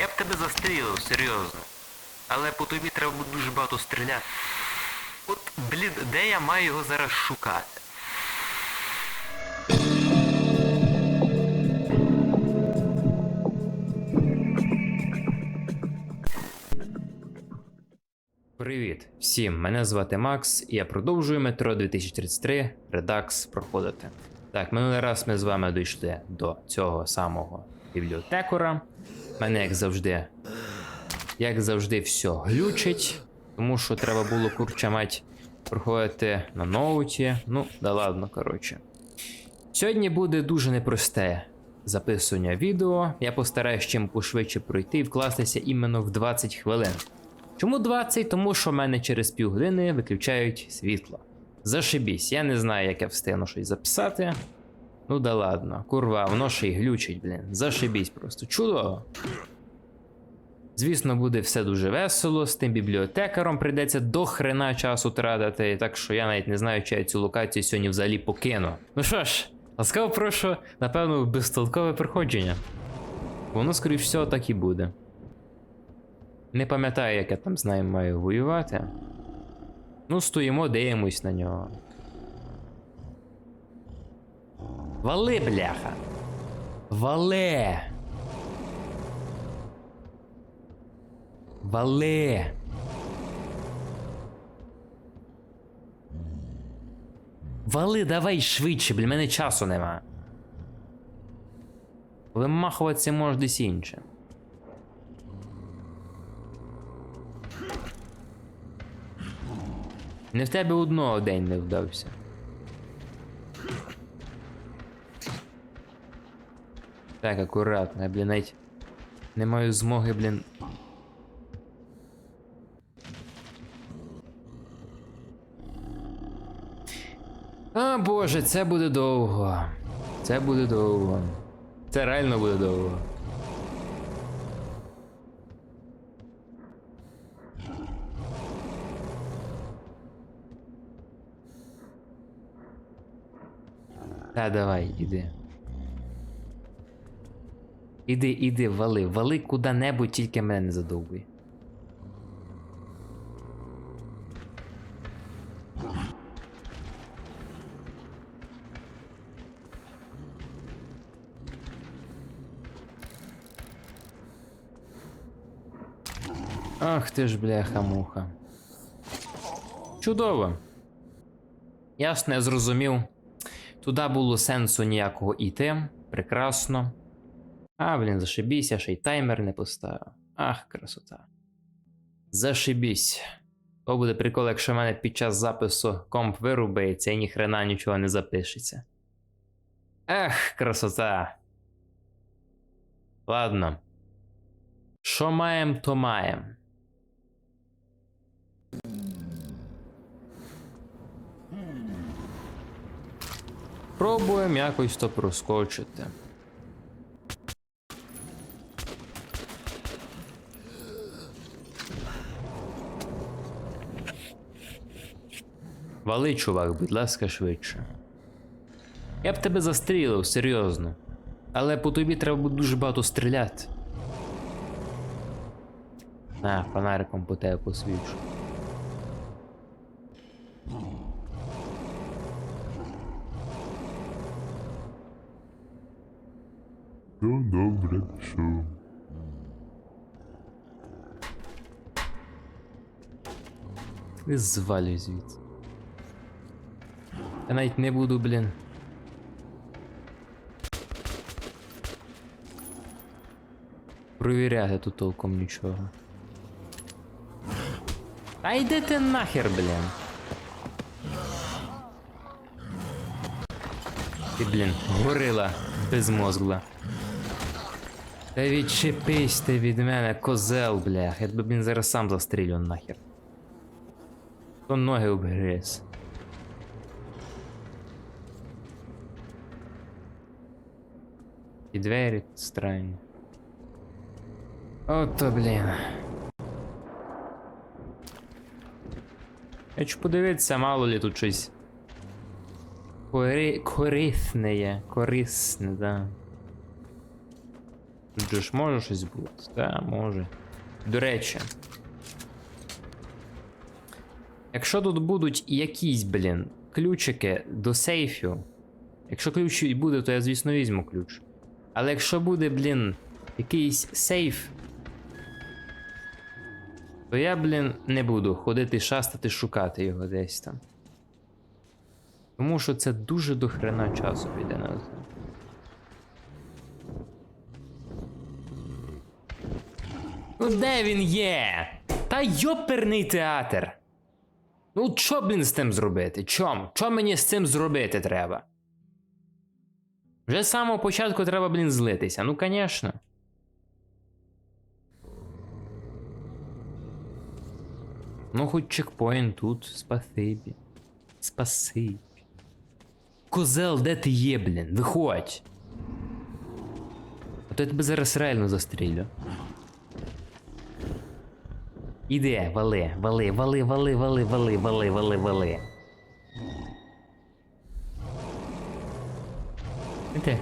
Я б тебе застрілив, серйозно. Але по тобі треба буде дуже багато стріляти. От, блін, де я маю його зараз шукати? Привіт всім! Мене звати Макс, і я продовжую метро 2033 Redux проходити. Так, минулий раз ми з вами дійшли до цього самого бібліотекора. Мене, як завжди, як завжди, все глючить, тому що треба було курча мать проходити на ноуті. Ну, да ладно, коротше. Сьогодні буде дуже непросте записування відео. Я постараюсь чим пошвидше пройти і вкластися іменно в 20 хвилин. Чому 20? Тому що в мене через півгодини виключають світло. Зашибісь, я не знаю, як я встигну щось записати. Ну да ладно, курва, воно ще й глючить, блін. Зашибісь просто. Чудово. Звісно, буде все дуже весело, з тим бібліотекаром прийдеться до хрена часу тратити, так що я навіть не знаю, чи я цю локацію сьогодні взагалі покину. Ну що ж, ласкаво прошу, напевно, безтолкове приходження. Воно, скоріш всього, так і буде. Не пам'ятаю, як я там з ним маю воювати. Ну, стоїмо, дивимось на нього. Вали, бляха! Вале! Вали! Вали, давай швидше, бля, мене часу нема. Вимахуватися може десь інше. Не в тебе одного день не вдався. Так, акуратно, я, блін, навіть не маю змоги, блін. А, боже, це буде довго. Це буде довго. Це реально буде довго. Та давай, іди. Іди, іди, вали, вали куди-небудь, тільки мене не задовбуй. Ах ти ж бляха-муха. Чудово. Ясно, я зрозумів. Туди було сенсу ніякого іти. Прекрасно. А, блін, зашибісь, я ще й таймер не поставив. Ах, красота. Зашибісь. То буде прикол, якщо в мене під час запису комп вирубається і ніхрена нічого не запишеться. Ех, красота. Ладно. Що маєм, то маєм. Пробуємо якось то проскочити. Вали, чувак, будь ласка, швидше. Я б тебе застрілив, серйозно. Але по тобі треба буде дуже багато стріляти. На, фонариком по тебе посвічу. Ну добре, що? І звалюй звідси. Я навіть не буду, блін. Провіряти тут толком нічого. А йди нахер, блін. Ти, блін, горила безмозгла. Та відчепись ти від мене, козел, блях. Я тебе, блін, зараз сам застрілю нахер. То ноги обгриз. І двері странні. Ото, блін. Хочу подивитися, мало ли тут щось. Кори... Корисне є. Корисне, да. Тут же ж може щось бути? Та, може. До речі. Якщо тут будуть якісь, блін, ключики до сейфів. Якщо ключ і буде, то я, звісно, візьму ключ. Але якщо буде, блін, якийсь сейф. То я, блін, не буду ходити шастати, шукати його десь там. Тому що це дуже до хрена часу піде на. Ну де він є? Та йоперний театр. Ну, що, блін, з тим зробити? Чом? Що мені з цим зробити треба? Вже з самого початку треба, блін, злитися. Ну, звісно. Ну, хоч чекпоінт тут, спасибі. Спасибі. Козел, де ти є, блін? Виходь. А то я тебе зараз реально застрілю. Іди, вали, вали, вали, вали, вали, вали, вали, вали, вали. Іди.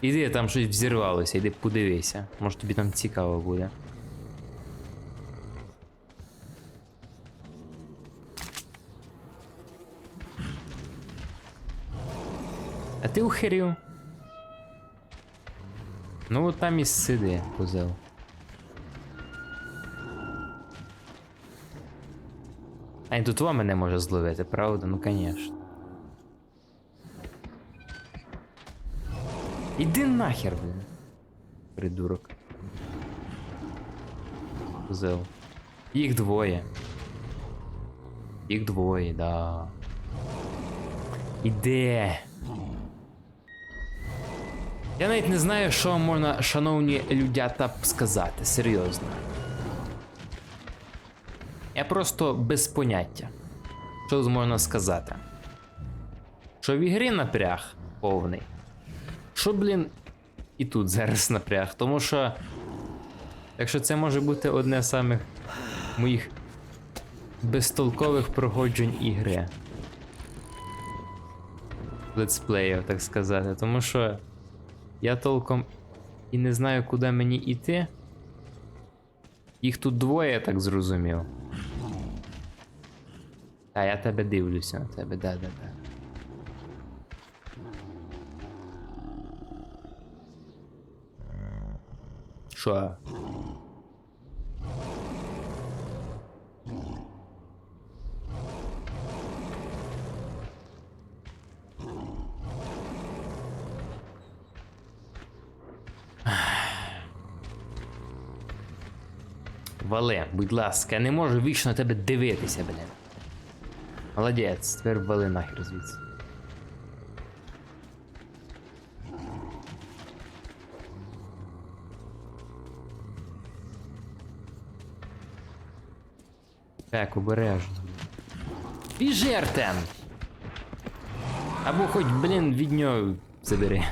Іди, там щось взірвалося, іди подивися. Може тобі там цікаво буде. А ти ухирів? Ну от там і сиди, козел. А й тут вам мене може зловити, правда? Ну конечно. Іди нахер, блін. Придурок. Козел. Їх двоє. Їх двоє, да. Іде. Я навіть не знаю, що можна, шановні людята, сказати, серйозно. Я просто без поняття. Що тут можна сказати? Що в ігрі напряг повний. Що, блін, і тут зараз напряг, тому що. Якщо це може бути одне з самих моїх безтолкових проходжень ігри. Летсплеїв, так сказати. Тому що я толком і не знаю, куди мені йти. Їх тут двоє, я так зрозумів. Та я тебе дивлюся на тебе, да-да-да. Що? Вали, будь ласка, я не можу вічно тебе дивитися, блін. Молодець, тепер вали нахер звідси. Так, обережно. Біжи, Артем! Або хоч, блін, від нього забери.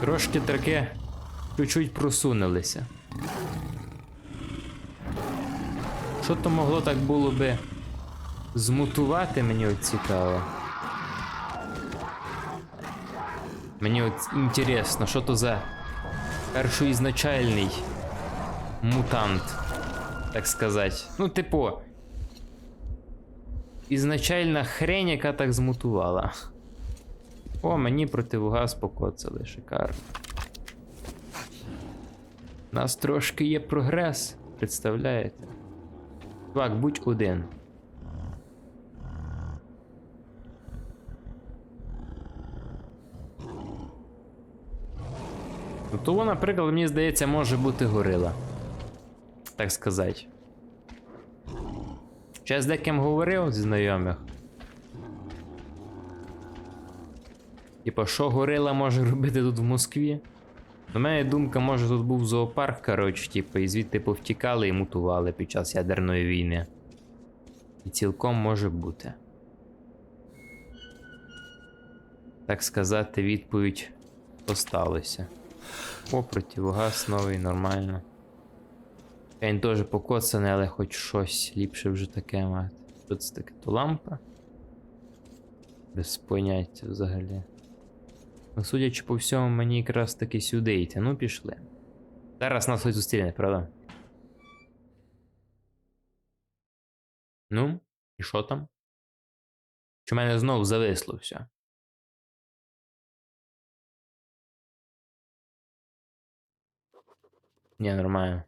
Трошки таке чуть-чуть просунулися. Що то могло так було би змутувати, мені от цікаво. Мені от інтересно, що то за першоізначальний мутант, так сказати. Ну, типу. Ізначальна хрень, яка так змутувала. О, мені противогаз покоцали, шикарно. У нас трошки є прогрес, представляєте? Чувак, будь один. Того, наприклад, мені здається, може бути горила. Так сказати. Ще з деким говорив зі знайомих. Типа, що горила може робити тут в Москві? На мене думка, може тут був зоопарк, коротше, типу, і звідти повтікали і мутували під час ядерної війни. І цілком може бути. Так сказати, відповідь осталася. О, противогаз новий, нормально. Він теж покоцаний, але хоч щось ліпше вже таке мати. Що це таке? То лампа? Без поняття взагалі. Судячи по всьому, мені якраз таки сюди йти. Ну, пішли. Зараз нас хтось зустріне, правда? Ну, і що там? Чи мене знов зависло все? Ні, нормально.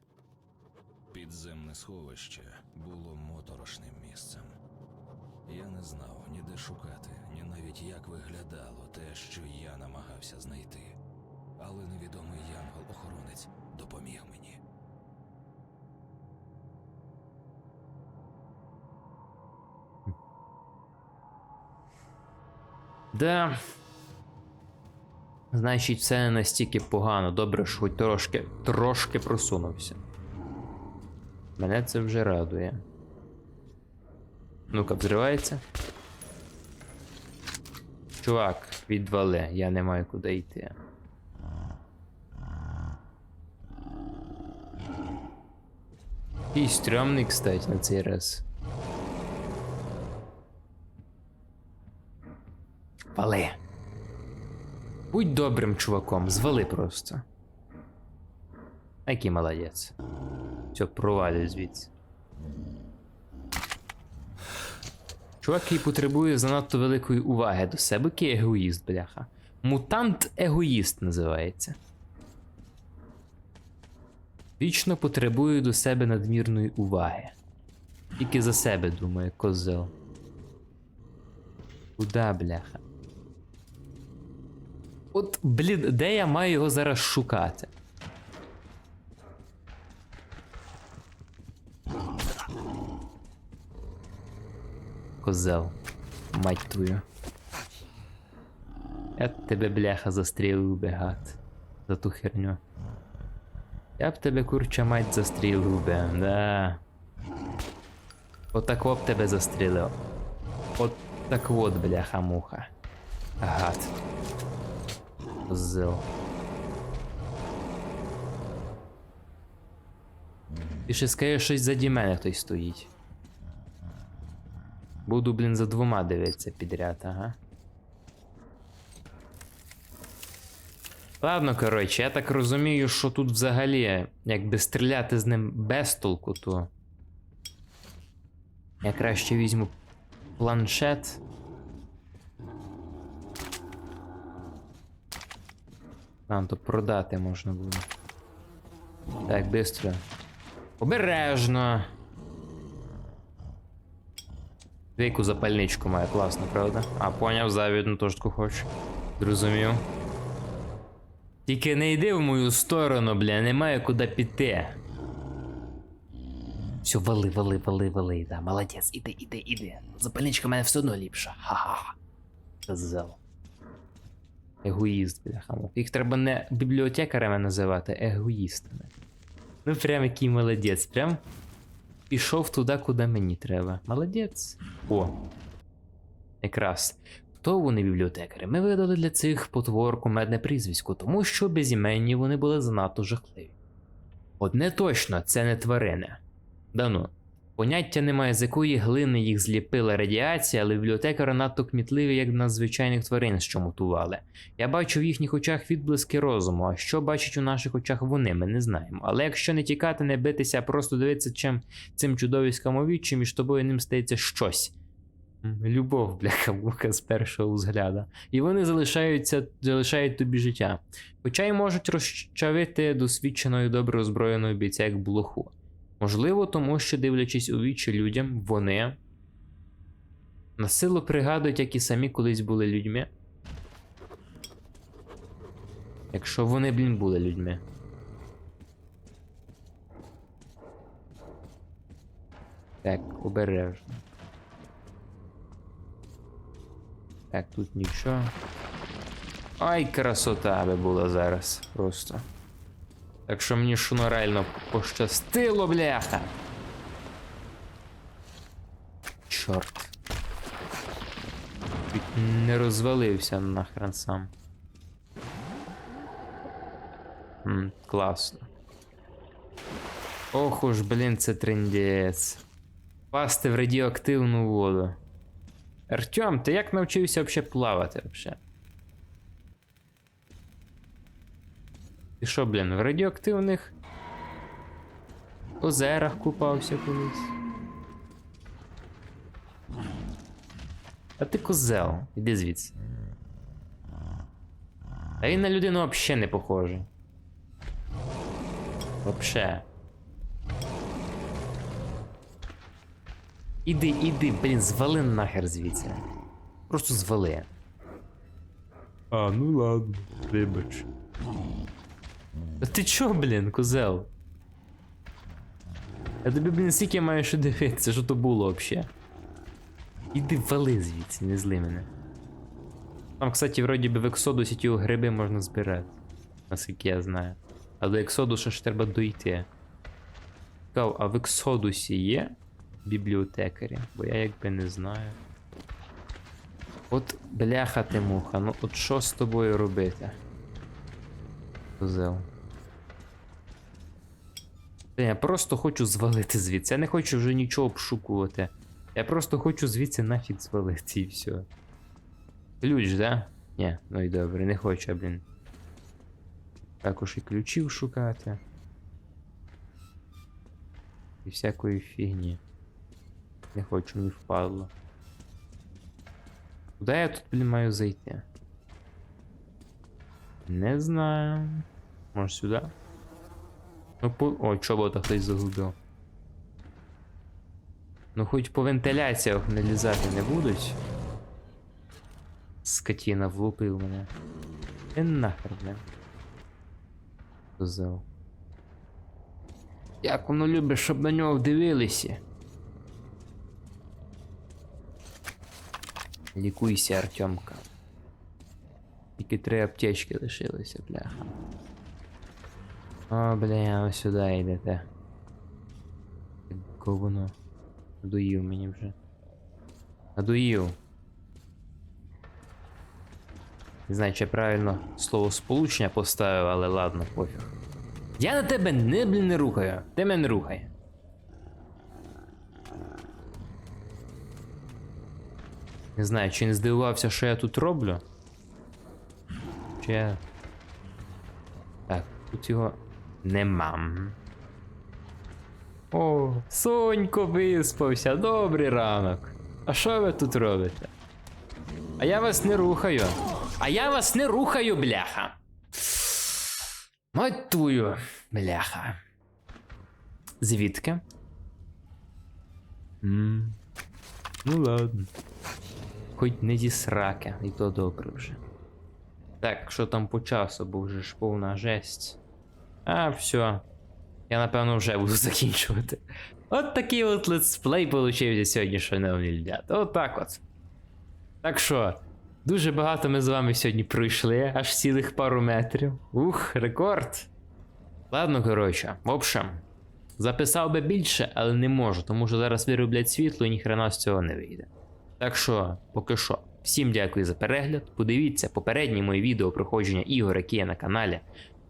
Підземне сховище було моторошним місцем. Я не знав ніде шукати, як виглядало те, що я намагався знайти. Але невідомий янгол-охоронець допоміг мені. Да. Значить, все не настільки погано. Добре, що хоч трошки, трошки просунувся. Мене це вже радує. Ну-ка, взривається. Чувак, відвали, я не маю куди йти. І стрьомний, кстати, на цей раз. Вали. Будь добрим чуваком, звали просто. Який молодець. Все, провалюй звідси. Чувак, який потребує занадто великої уваги до себе, який егоїст, бляха. Мутант-егоїст називається. Вічно потребує до себе надмірної уваги. Тільки за себе думає, козел. Куда, бляха? От, блін, де я маю його зараз шукати? Козел. Мать твою. Я тебе, бляха, застрілив би, гад. За ту херню. Я б тебе, курча мать, застрілив би, да. Отак б тебе застрілив. От так от, бляха, муха. Гад. Козел. Ти ще скажеш, щось заді мене хтось стоїть. Буду, блін, за двома дивитися підряд, ага. Ладно, коротше, я так розумію, що тут взагалі, якби стріляти з ним без толку, то. Я краще візьму планшет. Нам то продати можна буде. Так, бистро. Обережно. Віку запальничку має класно, правда? А, поняв, завідну таку хочу. Зрозумів. Тільки не йди в мою сторону, бля, немає куди піти. Все, вали, вали, вали, вали, да, молодець, іди, іди, іди. Запальничка в мене все одно ліпша. Ха-ха. Козел. Егоїст, бляха. Їх треба не бібліотекарями називати, а егоїстами. Ну прям який молодець, прям пішов туди, куди мені треба. Молодець. О. Якраз. Хто вони бібліотекари? Ми видали для цих потвор кумедне прізвисько, тому що безіменні вони були занадто жахливі. Одне точно, це не тварини. Да ну. Поняття немає, з якої глини їх зліпила радіація, але бібліотекари надто кмітливі, як на звичайних тварин, що мутували. Я бачу в їхніх очах відблиски розуму, а що бачать у наших очах вони, ми не знаємо. Але якщо не тікати, не битися, а просто дивитися, чим цим чудовиськам у вічі, між тобою ним стається щось. Любов, бляха, муха з першого взгляда. І вони залишаються, залишають тобі життя. Хоча й можуть розчавити досвідченого добре озброєного бійця як блоху. Можливо, тому що, дивлячись у вічі людям, вони на силу пригадують, як і самі колись були людьми. Якщо вони, блін, були людьми. Так, обережно. Так, тут нічого. Ай, красота би була зараз просто. Так що мені шуно реально пощастило, бляха. Чорт. Не розвалився нахрен сам. М, класно. Ох уж, блін, це трендець. Пасти в радіоактивну воду. Артем, ти як навчився взагалі плавати вообще? Ти що, блін, в радіоактивних озерах купався колись? А ти козел, іди звідси. А він на людину взагалі не похожий. Вообще. Іди, іди, блін, звали нахер звідси. Просто звали. А, ну ладно, вибач. Ти чо, блін, козел? Я тобі, блін, скільки маю що дивитися, що то було взагалі. Іди вали звідси, не зли мене. Там, кстати, вроді би в Ексодусі ті гриби можна збирати. Наскільки я знаю. А до Ексодуса ж треба дойти. Цікаво, а в Ексодусі є бібліотекарі? Бо я якби не знаю. От бляха ти муха, ну от що з тобою робити? Козел. Я просто хочу звалити звідси. Я не хочу вже нічого обшукувати. Я просто хочу звідси нафіг звалити і все. Ключ, да? Ні, ну і добре, не хочу, блін. Також і ключів шукати. І всякої фігні. Не хочу, мені впадло. Куди я тут, блін, маю зайти? Не знаю. Може сюди? Ну, по... О, чобота хтось загубив. Ну, хоч по вентиляціях не лізати не будуть. Скотина влупив мене. Ти нахер, блин. Козел. Як воно любить, щоб на нього вдивилися. Лікуйся, Артемка. Тільки три аптечки лишилися, бляха. О, бля, ось сюди йдете. Говно. Надоїв мені вже. Надоїв. Не знаю, чи я правильно слово сполучення поставив, але ладно, пофіг. Я на тебе не, блін, не рухаю. Ти мене не рухай. Не знаю, чи не здивувався, що я тут роблю. Чи. Так, тут його нема. О, Сонько виспався, добрий ранок. А що ви тут робите? А я вас не рухаю. А я вас не рухаю, бляха. Мать твою, бляха. Звідки? м Ну ладно. Хоч не зі сраки, і то добре вже. Так, що там по часу, бо вже ж повна жесть. А, все. Я напевно вже буду закінчувати. От такий от летсплей получився сьогодні, шановні ребята. От так от. Так що, дуже багато ми з вами сьогодні пройшли, аж цілих пару метрів. Ух, рекорд. Ладно, коротше, в общем, записав би більше, але не можу, тому що зараз вироблять світло і ніхрена з цього не вийде. Так що, поки що, всім дякую за перегляд. Подивіться попередні мої відео проходження ігор, які є на каналі.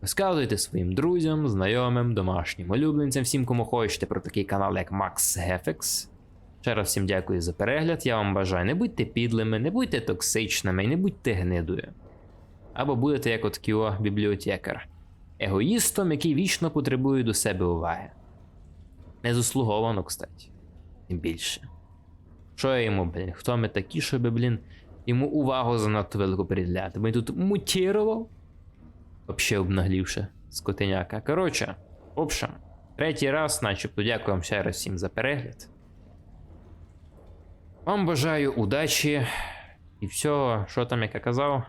Розказуйте своїм друзям, знайомим, домашнім улюбленцям, всім, кому хочете про такий канал, як Max Hefex. Ще раз всім дякую за перегляд. Я вам бажаю, не будьте підлими, не будьте токсичними не будьте гнидою. Або будете як от Кіо бібліотекар. Егоїстом, який вічно потребує до себе уваги. Незаслуговано, кстати. Тим більше. Що я йому, блін? Хто ми такі, щоб, блін, йому увагу занадто велику приділяти? Ми тут мутірував? Вообще обнаглівши скотиняка. Коротше, общем, третій раз, начебто, дякую ще раз всім за перегляд. Вам бажаю удачі і всього, що там як я казав.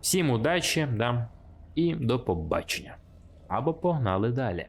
Всім удачі, да, і до побачення. Або погнали далі.